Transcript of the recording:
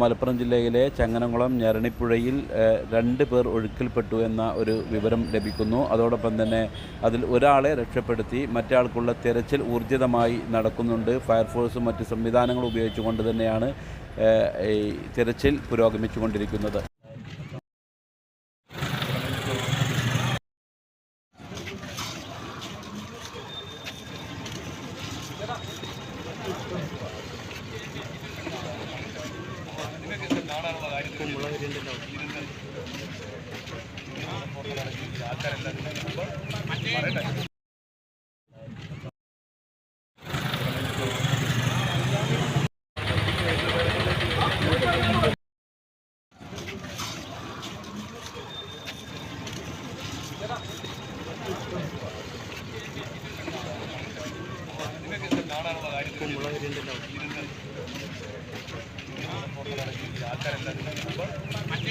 മലപ്പുറം ജില്ലയിലെ ചങ്ങനംകുളം ഞരണിപ്പുഴയിൽ രണ്ട് പേർ ഒഴുക്കിൽപ്പെട്ടു എന്ന ഒരു വിവരം ലഭിക്കുന്നു. അതോടൊപ്പം തന്നെ അതിൽ ഒരാളെ രക്ഷപ്പെടുത്തി മറ്റാൾക്കുള്ള തിരച്ചിൽ ഊർജിതമായി നടക്കുന്നുണ്ട്. ഫയർഫോഴ്സും മറ്റ് സംവിധാനങ്ങളും ഉപയോഗിച്ചുകൊണ്ട് തന്നെയാണ് ഈ തിരച്ചിൽ പുരോഗമിച്ചുകൊണ്ടിരിക്കുന്നത്. ഉപ്പും മുളക് രണ്ടുണ്ടാവും ഉപ്പും മുളക് രണ്ടുണ്ടാവും ആൾക്കാരെല്ലാം